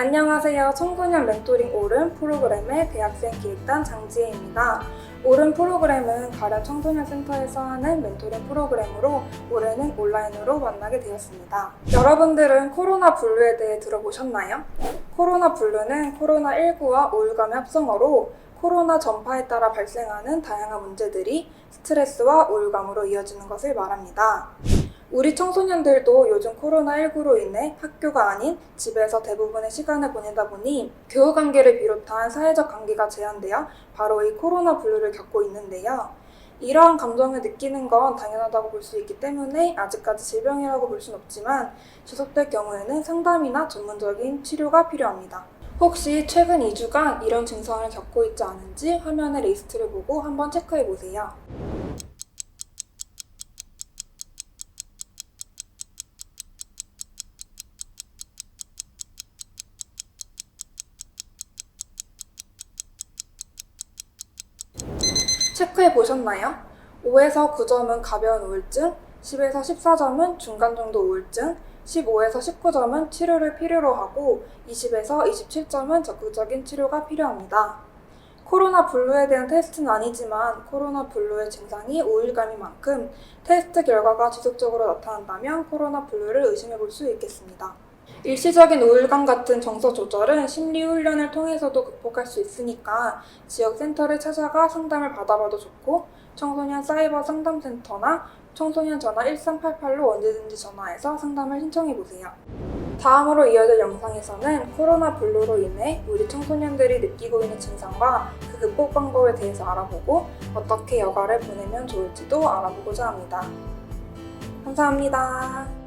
안녕하세요. 청소년 멘토링 오른 프로그램의 대학생 기획단 장지혜입니다. 오른 프로그램은 가련 청소년 센터에서 하는 멘토링 프로그램으로 올해는 온라인으로 만나게 되었습니다. 여러분들은 코로나 블루에 대해 들어보셨나요? 코로나 블루는 코로나19와 우울감의 합성어로 코로나 전파에 따라 발생하는 다양한 문제들이 스트레스와 우울감으로 이어지는 것을 말합니다. 우리 청소년들도 요즘 코로나19로 인해 학교가 아닌 집에서 대부분의 시간을 보내다 보니 교우 관계를 비롯한 사회적 관계가 제한되어 바로 이 코로나 블루를 겪고 있는데요. 이러한 감정을 느끼는 건 당연하다고 볼 수 있기 때문에 아직까지 질병이라고 볼순 없지만 지속될 경우에는 상담이나 전문적인 치료가 필요합니다. 혹시 최근 2주간 이런 증상을 겪고 있지 않은지 화면의 리스트를 보고 한번 체크해 보세요. 체크해 보셨나요? 5에서 9점은 가벼운 우울증, 10에서 14점은 중간 정도 우울증, 15에서 19점은 치료를 필요로 하고 20에서 27점은 적극적인 치료가 필요합니다. 코로나 블루에 대한 테스트는 아니지만 코로나 블루의 증상이 우울감인 만큼 테스트 결과가 지속적으로 나타난다면 코로나 블루를 의심해 볼 수 있겠습니다. 일시적인 우울감 같은 정서 조절은 심리 훈련을 통해서도 극복할 수 있으니까 지역 센터를 찾아가 상담을 받아봐도 좋고 청소년 사이버 상담센터나 청소년 전화 1388로 언제든지 전화해서 상담을 신청해 보세요. 다음으로 이어질 영상에서는 코로나 블루로 인해 우리 청소년들이 느끼고 있는 증상과 그 극복 방법에 대해서 알아보고 어떻게 여가를 보내면 좋을지도 알아보고자 합니다. 감사합니다.